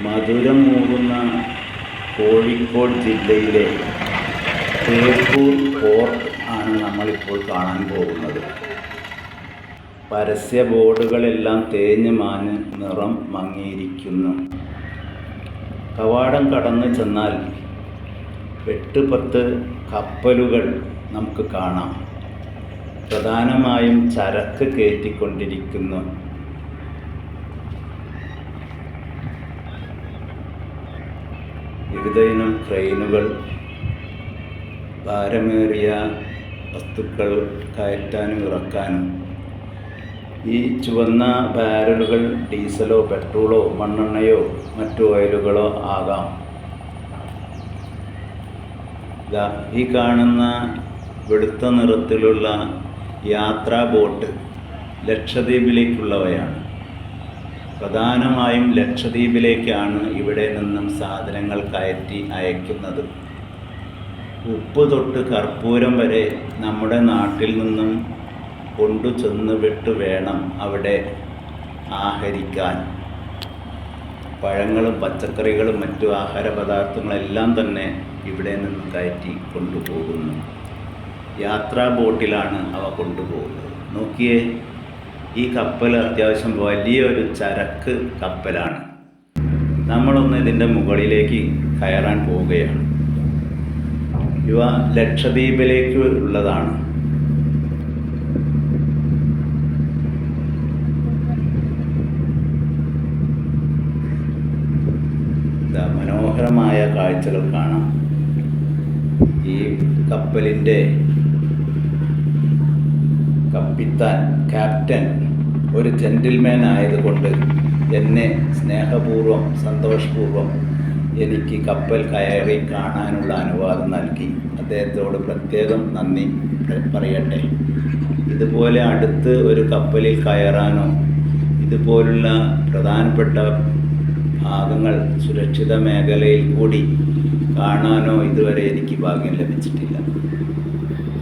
മധുരമൂറുന്ന കോഴിക്കോട് ജില്ലയിലെ തേപ്പൂർ ഫോർട്ട് ആണ് നമ്മളിപ്പോൾ കാണാൻ പോകുന്നത്. പരസ്യ ബോർഡുകളെല്ലാം തേഞ്ഞ് മാഞ്ഞ് നിറം മങ്ങിയിരിക്കുന്നു. കവാടം കടന്നു ചെന്നാൽ എട്ട് പത്ത് കപ്പലുകൾ നമുക്ക് കാണാം. പ്രധാനമായും ചരക്ക് കയറ്റിക്കൊണ്ടിരിക്കുന്നു. വിവിധയിനം ക്രെയിനുകൾ ഭാരമേറിയ വസ്തുക്കൾ കയറ്റാനും ഇറക്കാനും. ഈ ചുവന്ന ബാരലുകൾ ഡീസലോ പെട്രോളോ മണ്ണെണ്ണയോ മറ്റു ഓയിലുകളോ ആകാം. ഈ കാണുന്ന വെളുത്ത നിറത്തിലുള്ള യാത്രാ ബോട്ട് ലക്ഷദ്വീപിലേക്കുള്ളവയാണ്. പ്രധാനമായും ലക്ഷദ്വീപിലേക്കാണ് ഇവിടെ നിന്നും സാധനങ്ങൾ കയറ്റി അയക്കുന്നത്. ഉപ്പ് തൊട്ട് കർപ്പൂരം വരെ നമ്മുടെ നാട്ടിൽ നിന്നും കൊണ്ടു ചെന്ന് വിട്ട് വേണം അവിടെ ആഹരിക്കാൻ. പഴങ്ങളും പച്ചക്കറികളും മറ്റു ആഹാര പദാർത്ഥങ്ങളെല്ലാം തന്നെ ഇവിടെ നിന്ന് കയറ്റി കൊണ്ടുപോകുന്നു. യാത്രാ ബോട്ടിലാണ് അവ കൊണ്ടുപോകുന്നത്. നോക്കിയേ ഈ കപ്പൽ അത്യാവശ്യം വലിയൊരു ചരക്ക് കപ്പലാണ്. നമ്മളൊന്ന് ഇതിന്റെ മുകളിലേക്ക് കയറാൻ പോവുകയാണ്. ഇവ ലക്ഷദ്വീപിലേക്ക് ഉള്ളതാണ്. മനോഹരമായ കാഴ്ചകൾ കാണാം. ഈ കപ്പലിന്റെ കപ്പിത്താൻ ക്യാപ്റ്റൻ ഒരു ജെന്റിൽമാൻ ആയതുകൊണ്ട് എന്നെ സ്നേഹപൂർവം സന്തോഷപൂർവം എനിക്ക് കപ്പൽ കയറി കാണാനുള്ള അനുവാദം നൽകി. അദ്ദേഹത്തോട് പ്രത്യേകം നന്ദി പറയട്ടെ. ഇതുപോലെ അടുത്ത് ഒരു കപ്പലിൽ കയറാനോ ഇതുപോലുള്ള പ്രധാനപ്പെട്ട ഭാഗങ്ങൾ സുരക്ഷിത മേഖലയിൽ കൂടി കാണാനോ ഇതുവരെ എനിക്ക് ഭാഗ്യം ലഭിച്ചിട്ടില്ല.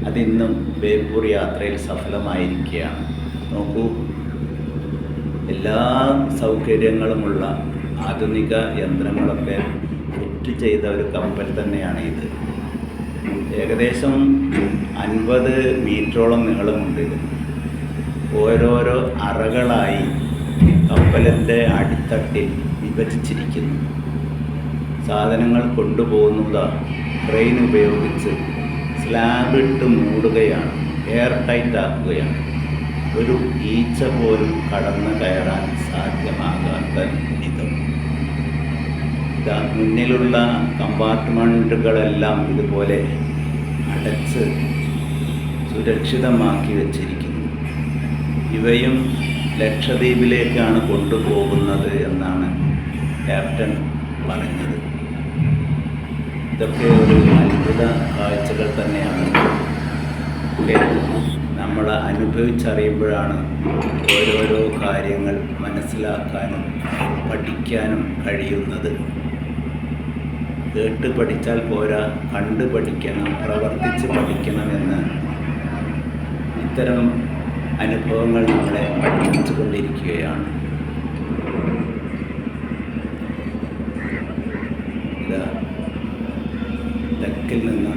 അതിന്നും ബേപ്പൂർ യാത്രയിൽ സഫലമായിരിക്കുകയാണ്. നോക്കൂ എല്ലാ സൗകര്യങ്ങളുമുള്ള ആധുനിക യന്ത്രങ്ങളൊക്കെ ഫിറ്റ് ചെയ്ത ഒരു കപ്പൽ തന്നെയാണ് ഇത്. ഏകദേശം അൻപത് മീറ്ററോളം നീളമുണ്ട് ഇത്. ഓരോരോ അറകളായി കപ്പലിന്റെ അടിത്തട്ടിൽ വിഭജിച്ചിരിക്കുന്നു. സാധനങ്ങൾ കൊണ്ടുപോകുന്നത് ട്രെയിൻ ഉപയോഗിച്ച് സ്ലാബ് ഇട്ട് മൂടുകയാണ് എയർ ടൈറ്റ് ആക്കുകയാണ്. ഒരു ഈച്ച പോലും കടന്നു കയറാൻ സാധ്യമാകാത്ത വിധം മുന്നിലുള്ള കമ്പാർട്ട്മെന്റുകളെല്ലാം ഇതുപോലെ അടച്ച് സുരക്ഷിതമാക്കി വച്ചിരിക്കുന്നു. ഇവയും ലക്ഷദ്വീപിലേക്കാണ് കൊണ്ടുപോകുന്നത് എന്നാണ് ക്യാപ്റ്റൻ പറഞ്ഞത്. ഇതൊക്കെ ഒരു അത്ഭുത കാഴ്ചകൾ തന്നെയാണ്. നമ്മൾ അനുഭവിച്ചറിയുമ്പോഴാണ് ഓരോരോ കാര്യങ്ങൾ മനസ്സിലാക്കാനും പഠിക്കാനും കഴിയുന്നത്. കേട്ട് പഠിച്ചാൽ പോരാ കണ്ട് പഠിക്കണം പ്രവർത്തിച്ച് പഠിക്കണമെന്ന് ഇത്തരം അനുഭവങ്ങൾ നമ്മളെ പഠിപ്പിച്ചു കൊണ്ടിരിക്കുകയാണ് ഇതാ തെക്കിൽ നിന്ന്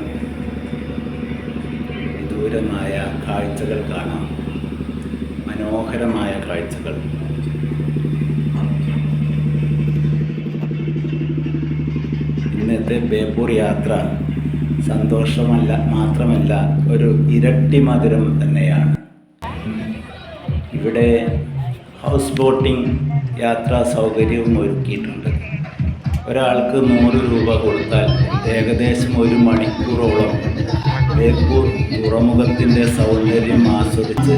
വിദൂരമായ കാഴ്ചകൾ കാണാം മനോഹരമായ കാഴ്ചകൾ ഇന്നത്തെ ബേപ്പൂർ യാത്ര സന്തോഷമല്ല മാത്രമല്ല ഒരു ഇരട്ടി മധുരം തന്നെയാണ്. ഇവിടെ ഹൗസ് ബോട്ടിംഗ് യാത്രാ സൗകര്യവും ഒരുക്കിയിട്ടുണ്ട്. ഒരാൾക്ക് നൂറ് രൂപ കൊടുത്താൽ ഏകദേശം ഒരു മണിക്കൂറോളം ബേപ്പൂർ തുറമുഖത്തിന്റെ സൗന്ദര്യം ആസ്വദിച്ച്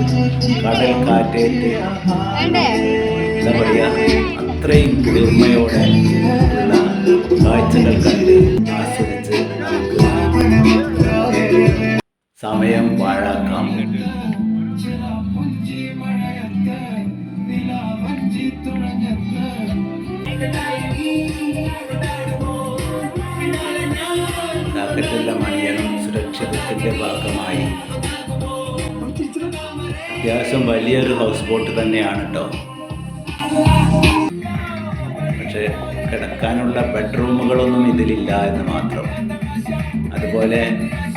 കടൽ കാറ്റേറ്റ് എന്താ പറയുക അത്രയും കുളിർമയോടെ ഉള്ള കാഴ്ചകൾ കണ്ട് ആസ്വദിച്ച് സമയം പാഴാക്കാം രാക്കറ്റെല്ലാം അണിയണം സുരക്ഷിതത്തിന്റെ ഭാഗമായി. അത്യാവശ്യം വലിയൊരു ഹൗസ് ബോട്ട് തന്നെയാണ് കേട്ടോ പക്ഷേ കിടക്കാനുള്ള ബെഡ്റൂമുകളൊന്നും ഇതിലില്ല എന്ന് മാത്രം. അതുപോലെ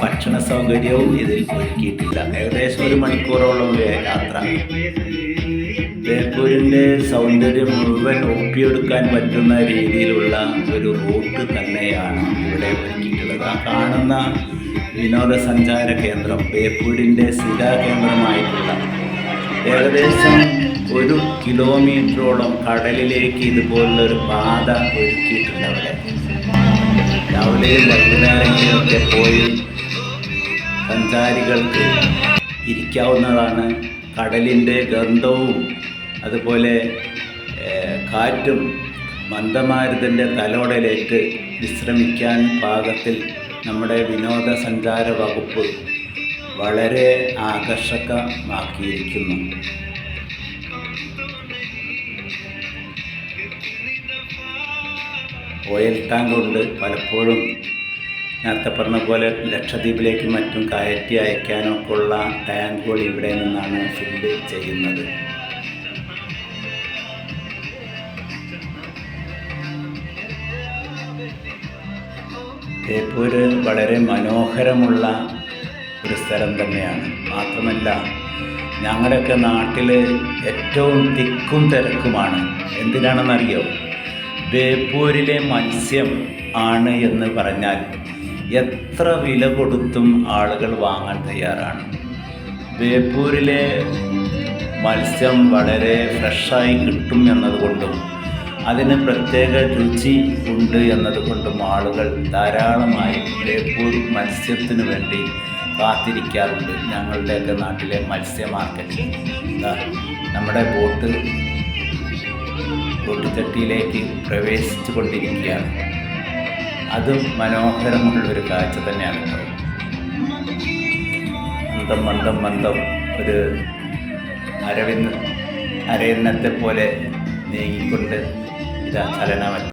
ഭക്ഷണ സൗകര്യവും ഇതിൽ ഒരുക്കിയിട്ടില്ല. ഏകദേശം ഒരു മണിക്കൂറോളം യാത്ര. ബേപ്പൂരിന്റെ സൗന്ദര്യം മുഴുവൻ ഒപ്പിയെടുക്കാൻ പറ്റുന്ന രീതിയിലുള്ള ഒരു റൂട്ട് തന്നെയാണ് ഇവിടെ ഒരുക്കിയിട്ടുള്ളത്. ആ കാണുന്ന വിനോദസഞ്ചാര കേന്ദ്രം ബേപ്പൂരിന്റെ സ്ഥിരാകേന്ദ്രമായിട്ടുള്ള ഏകദേശം ഒരു കിലോമീറ്ററോളം കടലിലേക്ക് ഇതുപോലുള്ള ഒരു പാത ഒരുക്കിയിട്ടുണ്ട് അവിടെ. രാവിലെയും വൈകുന്നേരങ്ങളിലൊക്കെ പോയി സഞ്ചാരികൾക്ക് ഇരിക്കാവുന്നതാണ്. കടലിന്റെ ഗന്ധവും അതുപോലെ കാറ്റും മന്ദമാരുതന്റെ തലോടലേറ്റ് വിശ്രമിക്കാൻ പാകത്തിൽ നമ്മുടെ വിനോദസഞ്ചാര വകുപ്പ് വളരെ ആകർഷകമാക്കിയിരിക്കുന്നു. ഓയിൽ ടാങ്ക് കൊണ്ട് പലപ്പോഴും നേരത്തെ പറഞ്ഞ പോലെ ലക്ഷദ്വീപിലേക്കും മറ്റും കയറ്റി അയക്കാനൊക്കെ ഉള്ള ടാങ്കുകൾ ഇവിടെ നിന്നാണ് ഫില്ല് ചെയ്യുന്നത്. ബേപ്പൂര് വളരെ മനോഹരമുള്ള ഒരു സ്ഥലം തന്നെയാണ്. മാത്രമല്ല ഞങ്ങളുടെയൊക്കെ നാട്ടിൽ ഏറ്റവും തിക്കും തിരക്കുമാണ്. എന്തിനാണെന്നറിയോ? ബേപ്പൂരിലെ മത്സ്യം ആണ് എന്ന് പറഞ്ഞാൽ എത്ര വില കൊടുത്തും ആളുകൾ വാങ്ങാൻ തയ്യാറാണ്. ബേപ്പൂരിലെ മത്സ്യം വളരെ ഫ്രഷായി കിട്ടും എന്നതുകൊണ്ടും അതിന് പ്രത്യേക രുചി ഉണ്ട് എന്നതുകൊണ്ടും ആളുകൾ ധാരാളമായി ബേപ്പൂർ മത്സ്യത്തിനു വേണ്ടി കാത്തിരിക്കാറുണ്ട്. ഞങ്ങളുടെയൊക്കെ നാട്ടിലെ മത്സ്യ മാർക്കറ്റിൽ. നമ്മുടെ ബോട്ട് ബോട്ടുചട്ടിയിലേക്ക് പ്രവേശിച്ചു കൊണ്ടിരിക്കുകയാണ് അതും മനോഹരമുള്ളൊരു കാഴ്ച തന്നെയാണ് മന്ദം മന്ദം മന്ദം. ഒരു അരവിന്ദ് അരയന്നത്തെ പോലെ നീങ്ങിക്കൊണ്ട് ഇതാ ചലനമല്ല